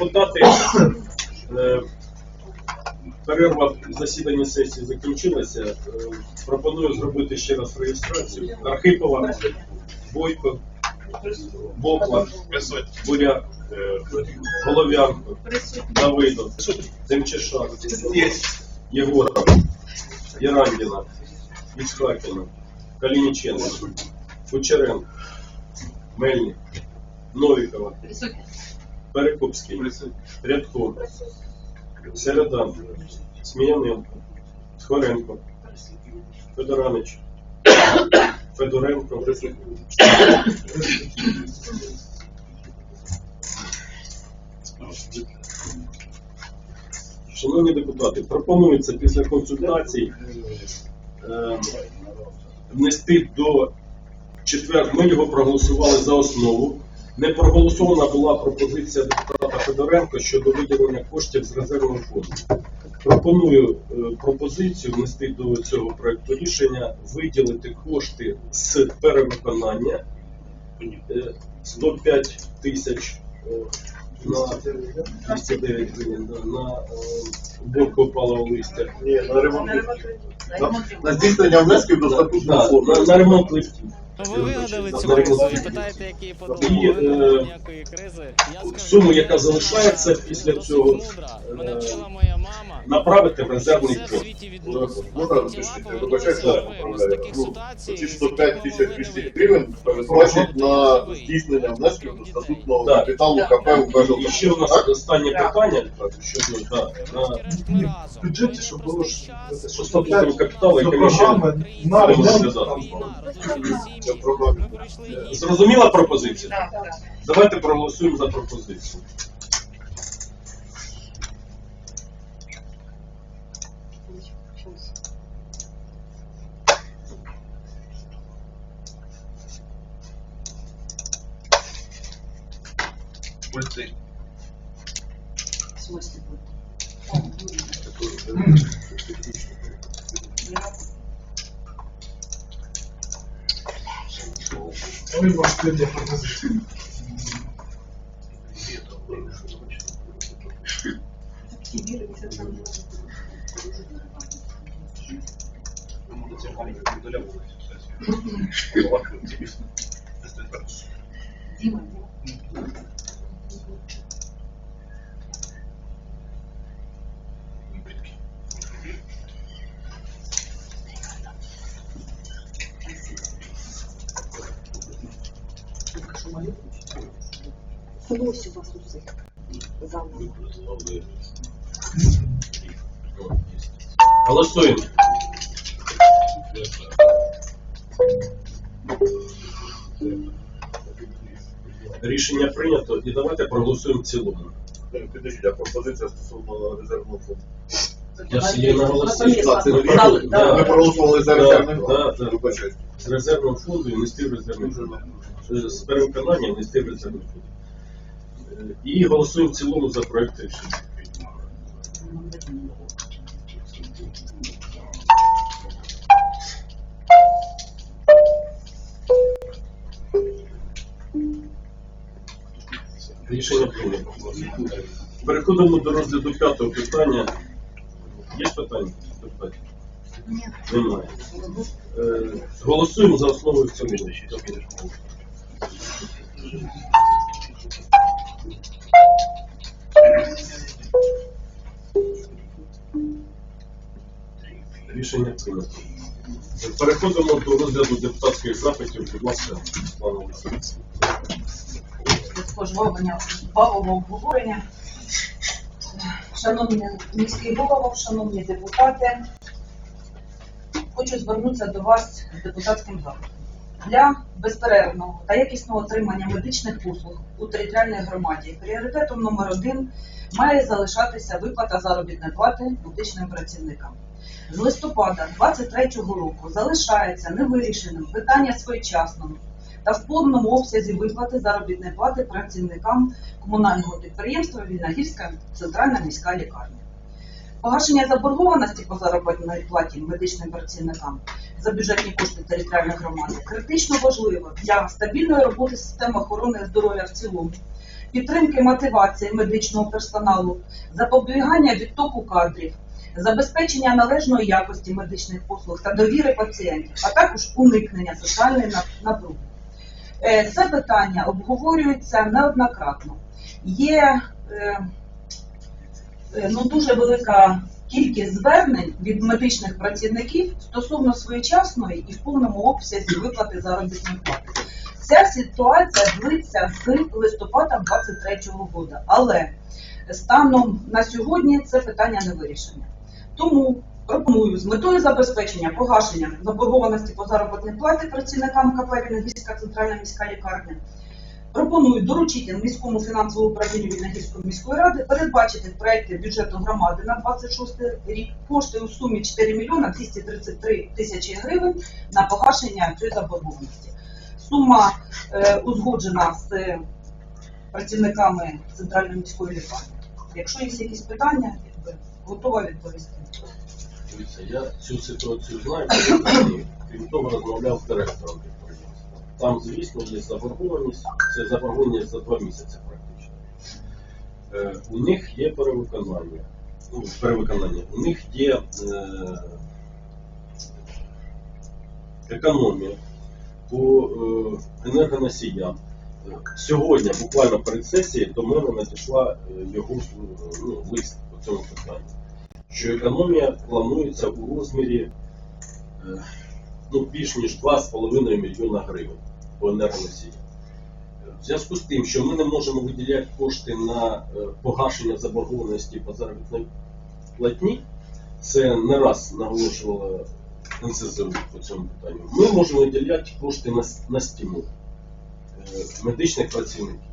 депутати, е, перерва засідання сесії закінчилася. Е, Пропоную зробити ще раз реєстрацію. Архипова, Бойко, Бокла, Буряк, е, Голов'янко, Давидов, Демчешак, Єгоров, Єрандіна, Іцхакіна, Калініченко, Кучеренко, Мельник, Новікова, Перекупський, Рядко, Середа, Сміяненко, Скоренко, Федоранич, Федоренко, Шановні депутати, пропонується після консультацій е, внести до четвер. Ми його проголосували за основу. Не проголосована була пропозиція депутата Федоренко щодо виділення коштів з резервного фонду. Пропоную е, пропозицію внести до цього проекту рішення виділити кошти з перевиконання е, 105 тисяч е, на 209 гривень на е, уборку опалого листя. Ні, на ремонт. На, на здійснення внесків до статутного Да, фонду. на, на ремонт лифтів. Ну, ви вигадали цю кризу і питаєте, які подумали. е, не ніякої кризи. Я скажу, суму, яка залишається після досить цього, мудра. Мене е, вчила моя мама. направити в резервний Все в фонд. світі відносно. Можна розпишіть? Я вибачаюся, живими. З поправляю. таких Ну, ситуацій, Ці 105 тисяч 200 гривень передбачать на здійснення внесків до статутного Так. капіталу КП у І ще у нас останнє питання щодо да, на. Бюджеті, щоб було ж що статутного капіталу, яке ми ще на її. Зрозуміла пропозиція? Давайте проголосуємо за пропозицію. Ось проголосуємо в цілому. Підождіть, а пропозиція стосовно резервного фонду. Я ж її наголосив. Так, це не Да, Ми проголосували за резервний да, фонд. да. Вибачайте. З резервного фонду і внести в резервний фонд. Е, З перевиконанням внести в резервний фонд. Е, І голосуємо в цілому за проект рішення. Рішення прийнято. Переходимо до розгляду п'ятого питання. Є питання? Немає. Е, Голосуємо за основу і в цілому. Рішення прийнято. Переходимо до розгляду депутатських запитів. Будь ласка, пане Олександр. Пожвавлення бавового обговорення. Шановні міський голово, шановні депутати, хочу звернутися до вас з депутатським запитом. Для безперервного та якісного отримання медичних послуг у територіальній громаді пріоритетом номер один має залишатися виплата заробітної плати медичним працівникам. З листопада 2023 року залишається невирішеним питання своєчасного та в повному обсязі виплати заробітної плати працівникам комунального підприємства Вільногірська центральна міська лікарня. Погашення заборгованості по заробітній платі медичним працівникам за бюджетні кошти територіальної громади критично важливо для стабільної роботи системи охорони здоров'я в цілому підтримки мотивації медичного персоналу, запобігання відтоку кадрів, забезпечення належної якості медичних послуг та довіри пацієнтів, а також уникнення соціальної напруги. Е, Це питання обговорюється неоднократно. Є е, е, ну, дуже велика кількість звернень від медичних працівників стосовно своєчасної і в повному обсязі виплати заробітної плати. Ця ситуація длиться з листопада 23-го року, але станом на сьогодні це питання не вирішення. Тому пропоную з метою забезпечення погашення заборгованості по заробітній платі працівникам КП Вільногірська центральна міська лікарня. Пропоную доручити міському фінансовому управлінню Вільногірської міської ради передбачити в проєкті бюджету громади на 26 рік кошти у сумі 4 мільйона 233 тисячі гривень на погашення цієї заборгованості. Сума е, узгоджена з е, працівниками центральної міської лікарні. Якщо є якісь питання, готова відповісти. Дивіться, я цю ситуацію знаю, крім того, розмовляв з директором підприємства. Там, звісно, є заборгованість, це заборгованість за два місяці практично. Е, у них є перевиконання. Ну, перевиконання. У них є е, економія по е, енергоносіям. Сьогодні, буквально перед сесією, до мене надійшла е, його ну, лист по цьому питанню що економія планується у розмірі е, ну, більш ніж 2,5 мільйона гривень по енергоносіям. В зв'язку з тим, що ми не можемо виділяти кошти на е, погашення заборгованості по заробітній платні, це не раз наголошувала НСЗУ по цьому питанню. Ми можемо виділяти кошти на, на стимул е, медичних працівників.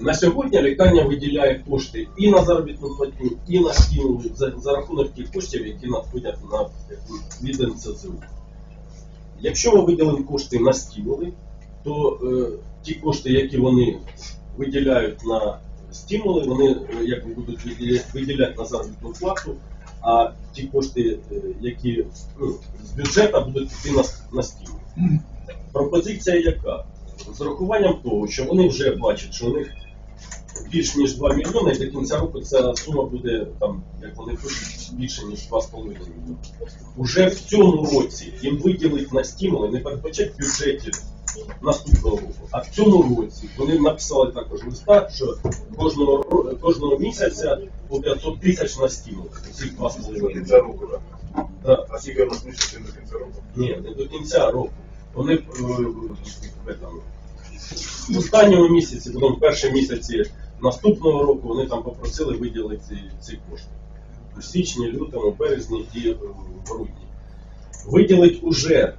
На сьогодні лікарня виділяє кошти і на заробітну платню, і на стимули за, за рахунок тих коштів, які надходять на від НСЗУ. Якщо ми виділимо кошти на стимули, то е, ті кошти, які вони виділяють на стимули, вони е, якби будуть виділяти, на заробітну плату, а ті кошти, е, які ну, з бюджету будуть йти на, на стимули. Пропозиція яка? З урахуванням того, що вони вже бачать, що у них більш ніж 2 мільйони, і до кінця року ця сума буде, там, як вони пишуть, більше ніж 2,5 мільйони. Уже в цьому році їм виділить на стимули, не передбачать в бюджеті наступного року, а в цьому році вони написали також листа, що кожного, кожного місяця по 500 тисяч на стимул. Цих 2,5 До кінця року, так? Да. А скільки нас до кінця року? Ні, не до кінця року. Вони е, в останньому місяці, потім в перші місяці наступного року вони там попросили виділити ці, кошти. У січні, лютому, березні і е, грудні. Виділить уже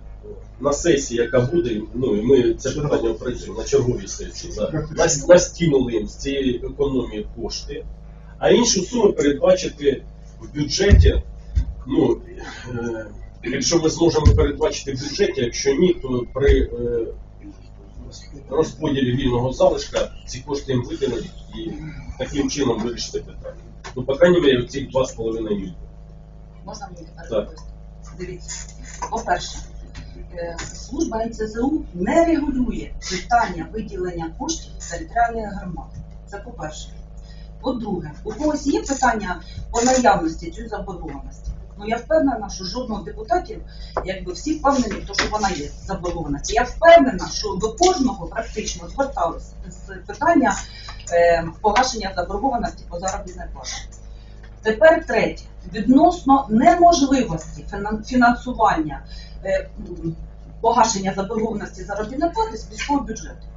на сесії, яка буде, ну і ми це питання опрацюємо на черговій сесії, да, на, на їм з цієї економії кошти, а іншу суму передбачити в бюджеті ну, е, якщо ми зможемо передбачити в бюджеті, якщо ні, то при е, розподілі вільного залишка ці кошти їм виділять і таким чином вирішити питання. Ну, по крайній мірі, ці 2,5 мільйони. Можна мені тепер Так. відповісти? Дивіться, по-перше, е, служба НЦЗУ не регулює питання виділення коштів територіальної громади. Це по-перше. По-друге, у когось є питання по наявності цієї заборгованості. Ну я впевнена, що жодного депутатів, якби всі впевнені, тому, що вона є заборгованості. Я впевнена, що до кожного практично зверталися з питання е, погашення заборгованості по заробітній платі. Тепер третє. Відносно неможливості фінансування е, погашення заборгованості заробітної плати з міського бюджету.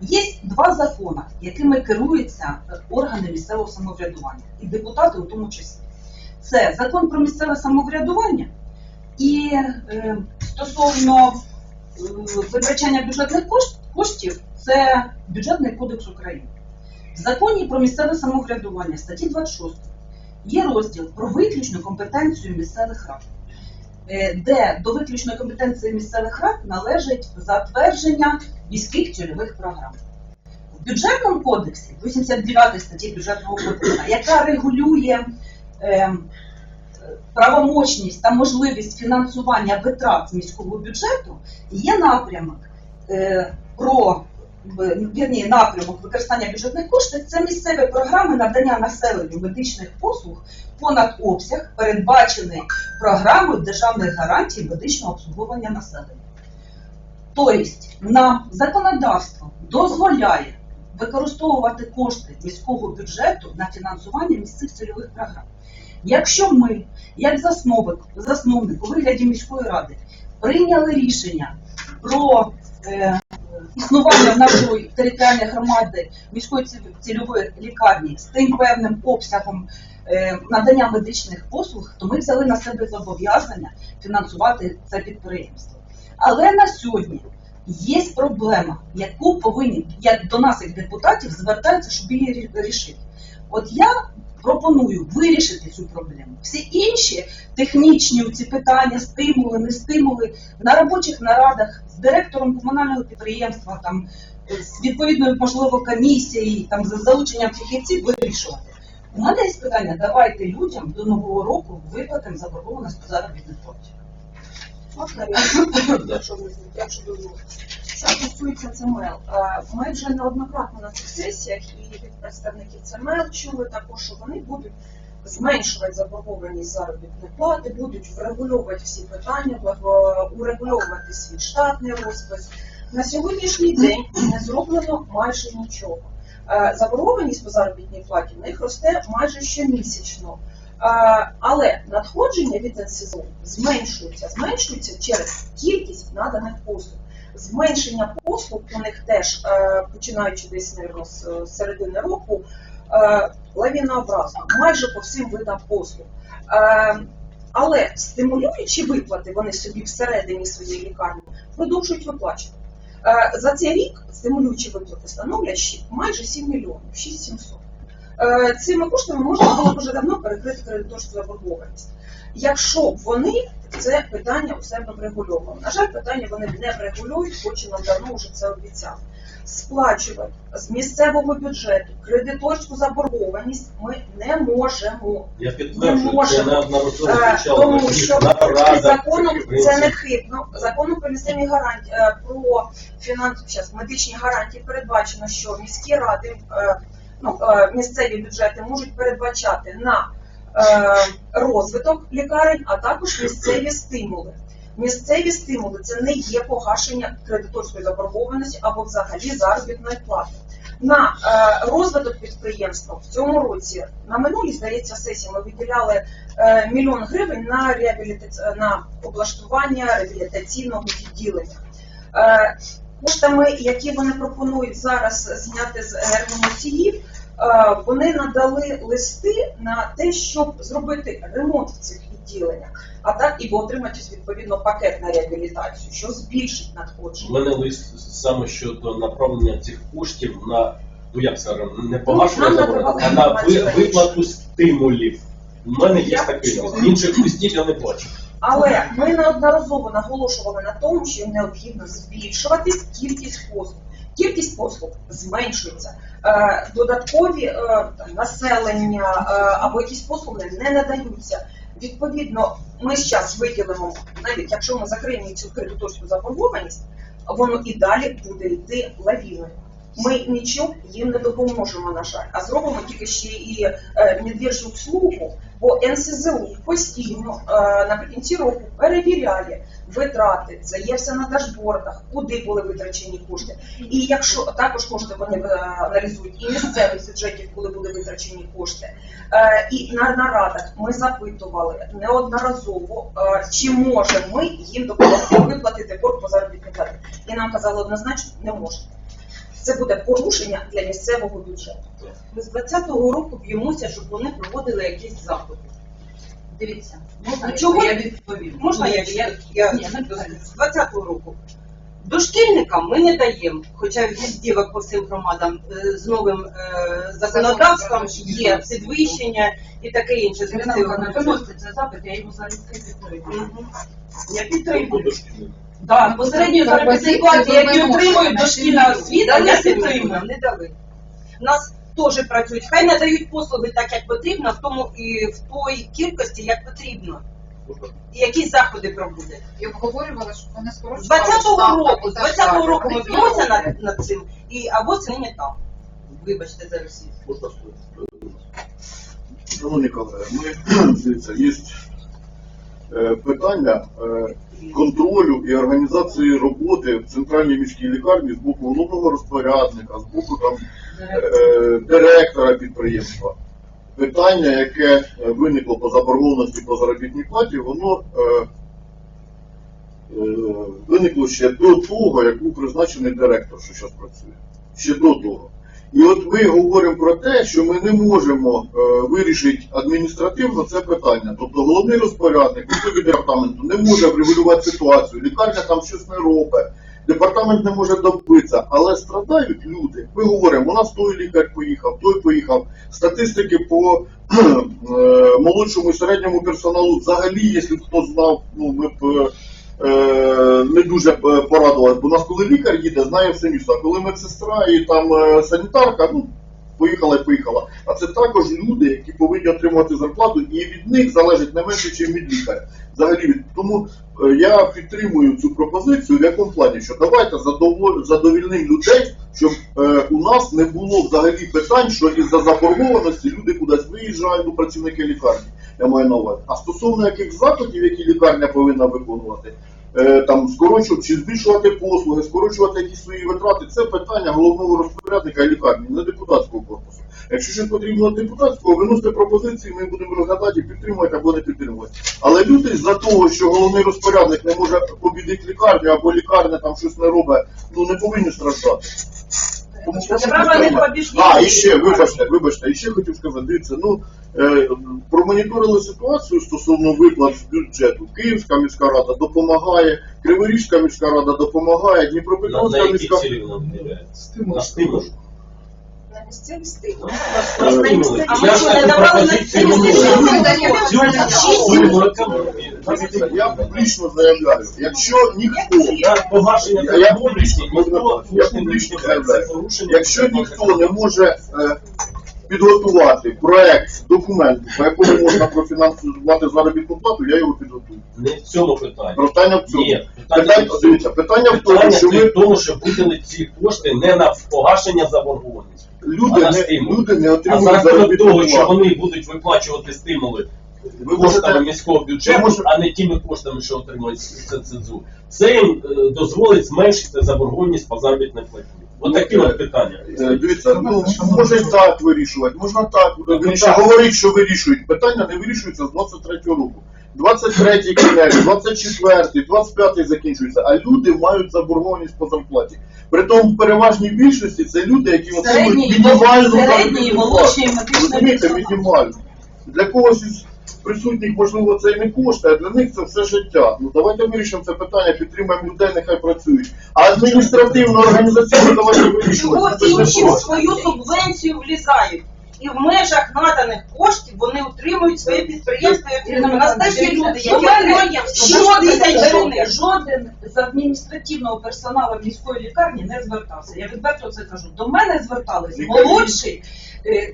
Є два закони, якими керуються е, органи місцевого самоврядування, і депутати у тому числі. Це закон про місцеве самоврядування і е, стосовно е, витрачання бюджетних коштів, це бюджетний кодекс України. В законі про місцеве самоврядування статті 26 є розділ про виключну компетенцію місцевих рад, е, де до виключної компетенції місцевих рад належить затвердження міських цільових програм. В бюджетному кодексі, 89 статті бюджетного кодексу, яка регулює правомочність та можливість фінансування витрат з міського бюджету, є напрямок е, про вірні, напрямок використання бюджетних коштів це місцеві програми надання населенню медичних послуг понад обсяг, передбачений програмою державних гарантій медичного обслуговування населення. Тобто нам законодавство дозволяє використовувати кошти міського бюджету на фінансування місцевих цільових програм. Якщо ми, як засновник, засновник у вигляді міської ради, прийняли рішення про е, існування нашої територіальної громади міської цільової лікарні з тим певним обсягом е, надання медичних послуг, то ми взяли на себе зобов'язання фінансувати це підприємство. Але на сьогодні є проблема, яку повинні, як до нас, як депутатів, звертаються, щоб її рішити. От я пропоную вирішити цю проблему. Всі інші технічні ці питання, стимули, не стимули на робочих нарадах з директором комунального підприємства, там з відповідною можливо комісією, там з залученням фахівців вирішувати. У мене є питання: давайте людям до нового року виплатимо заборгованість по заробітних платі. Можна я, якщо ви якщо дозволите? Що стосується ЦМЛ, е, ми вже неоднократно на цих сесіях і від представників ЦМЛ чули також, що вони будуть зменшувати заборгованість заробітної плати, будуть врегульовувати всі питання, урегульовувати свій штатний розпис. На сьогоднішній день не зроблено майже нічого. Е, Заборгованість по заробітній платі в них росте майже щомісячно. Е, Але надходження від НСЗУ зменшується, зменшується через кількість наданих послуг. Зменшення послуг у них теж, е, починаючи десь наверно, з е, середини року, е, лавінообразно, майже по всім видам послуг. Але стимулюючі виплати вони собі всередині своєї лікарні продовжують виплачувати. За цей рік стимулюючі виплати становлять майже 7 мільйонів, 6700. Е, Цими коштами можна було вже давно перекрити кредиторську заборгованість. Якщо б вони це питання у себе врегульовували. На жаль, питання вони не врегулюють, хоч і нам давно вже це обіцяли. Сплачувати з місцевого бюджету кредиторську заборгованість ми не можемо. Я підтверджую, це можемо. неодноразово Е, Тому що законом це не хибно. Законом про місцеві гарантії е, про фінанс щас, медичні гарантії передбачено, що міські ради, е, ну е, місцеві бюджети можуть передбачати на е, розвиток лікарень, а також місцеві стимули. Місцеві стимули це не є погашення кредиторської заборгованості або взагалі заробітної плати. На е, розвиток підприємства в цьому році на минулій здається сесії ми виділяли е, мільйон гривень на реабілітаці... на облаштування реабілітаційного відділення. Е, коштами, які вони пропонують зараз зняти з енергоносіїв, е, вони надали листи на те, щоб зробити ремонт в цих відділеннях, а так і отримати відповідно пакет на реабілітацію, що збільшить У надходження. мене лист саме щодо направлення цих коштів на, ну як скажемо, не погашення а на виплату стимулів. У мене є такий лист. Інших листів я не бачу. Але ми неодноразово наголошували на тому, що необхідно збільшувати кількість послуг. Кількість послуг зменшується. Е, Додаткові е, населення е, або якісь послуги не надаються. Відповідно, ми зараз виділимо, навіть якщо ми закриємо цю кредиторську заборгованість, воно і далі буде йти лавіною. Ми нічого їм не допоможемо, на жаль, а зробимо тільки ще і е, медвежу услугу, бо НСЗУ постійно е, наприкінці року перевіряє витрати, це є все на дашбордах, куди були витрачені кошти. І якщо також кошти вони е, аналізують і місцевих бюджетів, коли були витрачені кошти. Е, і на нарадах ми запитували неодноразово, е, чи можемо ми їм допомогти виплатити борг по заробітній платі. І нам казали однозначно, не можемо. Це буде порушення для місцевого бюджету. Ми з 20-го року б'ємося, щоб вони проводили якісь заходи. Дивіться, можна Ну, чого- я відповім? Можна я, я, з 20-го року? Дошкільникам ми не даємо, хоча віздіва по всім громадам е, з новим е, законодавством є підвищення і таке інше. з місцевого бюджету. виносите запит, я його залюбки підтримую. Мгм. Я підтримую. Так, по середньої заробітної платі, які отримують дошкільна освіта, я підтримую. Не дали. У нас теж працюють. Хай надають послуги так, як потрібно, в тому і в той кількості, як потрібно. І якісь заходи проводять. І обговорювали, щоб вони З скорочували 20-го року, з 20-го року ми б'ємося над, над цим, і або це не там. Вибачте за російську. Можна сказати? Шановні колеги, ми дивіться, є питання е, контролю і організації роботи в центральній міській лікарні з боку головного розпорядника, з боку там е, директора підприємства. Питання, яке е, виникло по заборгованості по заробітній платі, воно е, е, виникло ще до того, як був призначений директор, що зараз працює. Ще до того. І от ми говоримо про те, що ми не можемо е, вирішити адміністративно це питання. Тобто головний розпорядник культури департаменту не може врегулювати ситуацію, лікарня там щось не робить, департамент не може добитися, але страдають люди. Ми говоримо, у нас той лікар поїхав, той поїхав. Статистики по е, молодшому і середньому персоналу взагалі, якщо хто знав, ну ми б. Е, е, не дуже б порадувалась, бо у нас коли лікар їде, знає все місто, а коли медсестра і там е, санітарка, ну, поїхала і поїхала. А це також люди, які повинні отримувати зарплату, і від них залежить не менше, ніж від лікаря. Взагалі, тому е, я підтримую цю пропозицію в якому плані, що давайте задовільним людей, щоб е, у нас не було взагалі питань, що із-за заборгованості люди кудись виїжджають, ну, працівники лікарні. Я маю на увазі. А стосовно яких заходів, які лікарня повинна виконувати, е, там скорочувати чи збільшувати послуги, скорочувати якісь свої витрати, це питання головного розпорядника лікарні, не депутатського корпусу. Якщо щось потрібно депутатського, виносите пропозиції, ми будемо розглядати, підтримувати або не підтримувати. Але люди з-за того, що головний розпорядник не може побідити лікарню або лікарня там щось не робить, ну не повинні страждати. А, і ще, вибачте, вибачте, і ще хотів сказати, дивіться, ну, е, промоніторили ситуацію стосовно виплат з бюджету. Київська міська рада допомагає, Криворізька міська рада допомагає, На, на Дніпропетровська міська виділяється? Стимул, На стимул. На місцеві стимул. А ми що, не давали на стимул? Я публічно заявляю, якщо ніхто погашення Я- я заборгованості ніхто я публічно заявляю. Якщо ніхто не може е, підготувати проект документу, по якому можна профінансувати заробітну плату, я його підготую. Не в цьому питанні. Питання в цьому. Ні, Питання, питання, дивіться, питання в тому, що ми в тому, що виділити ці кошти не на погашення заборгованості. люди а на не, стимул. люди не А заробітну того, що вони будуть виплачувати стимули Ви коштами можете, міського бюджету, можете- а не тими коштами, що отримують ЦЦЗУ, це їм е, дозволить зменшити заборгованість по заробітній платі. Ось такі от питання. е, дивіться, ну, може і так вирішувати, можна так. Більше так. говорить, що вирішують. Питання не вирішуються з 23 року. 23 кінець, 24, 25 закінчується, а люди мають заборгованість по зарплаті. Притому в переважній більшості це люди, які отримують Середньої, мінімальну середньої, заробітну плату. молодшої медичної Розумієте, персонал. мінімальну. Для когось із присутніх, можливо, це і не кошти, а для них це все життя. Ну давайте вирішимо це питання, підтримаємо людей, нехай працюють. А адміністративно організаційно давайте Чого вирішувати. Це ж не інші в просто. свою субвенцію влізають? І в межах наданих коштів вони утримують своє підприємство. і У нас теж є люди, які отримують 6 тисяч жоден, гривень. жоден з адміністративного персоналу міської лікарні не звертався. Я відверто це кажу. До мене звертались Лікарі? молодший,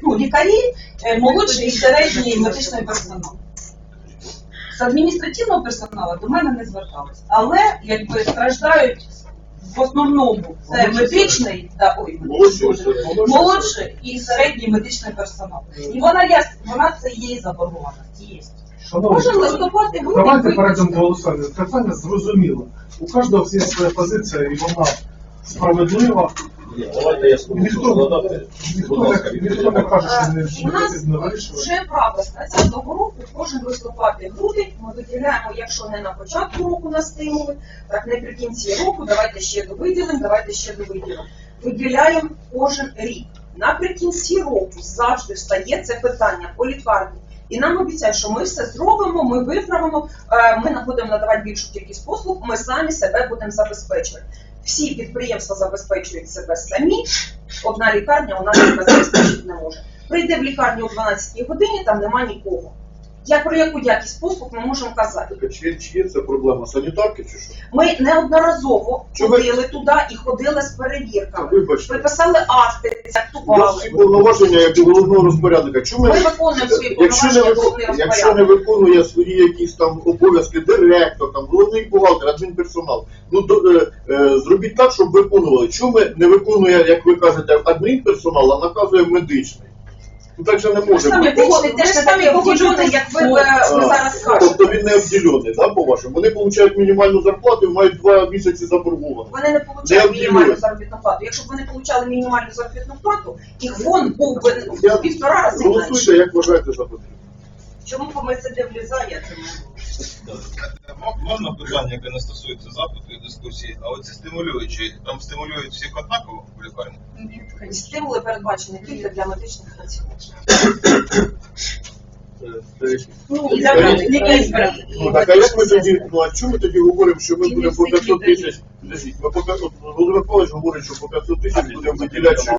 ну, лікарі, е, молодший і середній медичний персонал. З адміністративного персоналу до мене не звертались. Але якби страждають в основному це медичний, да, ой, Молодший, медичний, молодший. молодший і середній медичний персонал. І вона є, вона це є заборгованість. Є. Давайте перейдемо до голосування. Питання зрозуміло. У кожного є своя позиція, і вона справедлива. Ніхто, ніхто, не, каже, що не, У нас вже правда з 20-го року кожен листопад грудень ми виділяємо, якщо не на початку року на стимули, так наприкінці року, давайте ще довиділимо, давайте ще довиділимо. Виділяємо кожен рік. Наприкінці року завжди встає це питання по лікарні. І нам обіцяють, що ми все зробимо, ми виправимо, е, ми не будемо надавати більшу кількість послуг, ми самі себе будемо забезпечувати. Всі підприємства забезпечують себе самі, одна лікарня у нас себе забезпечити не може. Прийде в лікарню о 12 годині, там нема нікого. Я про яку якість послуг ми можемо казати? Так, чи, чи є це проблема санітарки чи що? Ми неодноразово ви- ходили туди і ходили з перевірками. Вибачте. Ви писали акти, Я цяктували. всі повноваження як головного розпорядника. Чому Ми я- виконуємо свої якщо не, повноваження головний якщо не виконує свої якісь там обов'язки директор, там головний бухгалтер, адмінперсонал, ну то е, е, зробіть так, щоб виконували. Чому не виконує, як ви кажете, адмінперсонал, а наказує медичний? Ну так же не може самі бути. погодите, теж не таке обділене, як ви, А, зараз кажете. Тобто він не обділений, да, по-вашому? Вони отримують мінімальну зарплату і мають два місяці заборгованості. Вони не Не обділили. мінімальну заробітну плату. Якщо б вони отримали мінімальну заробітну плату, їх фонд був би Я- в півтора рази менше. Голосуйте, як вважаєте за потрібне. Чому ПМСД влізає, це не М- Можна питання, яке не стосується запиту і дискусії, а оці стимулюючі, там стимулюють всіх однаково в лікарні? Стимули передбачені тільки для медичних працівників. Ну, і для Скажіть, лікарів. Ну так, а як ми тоді, ну а чому ми тоді говоримо, що ми будемо по 500 тисяч? Подождіть, ми по 500, Володимир Павлович говорить, що по 500 тисяч будемо виділяти,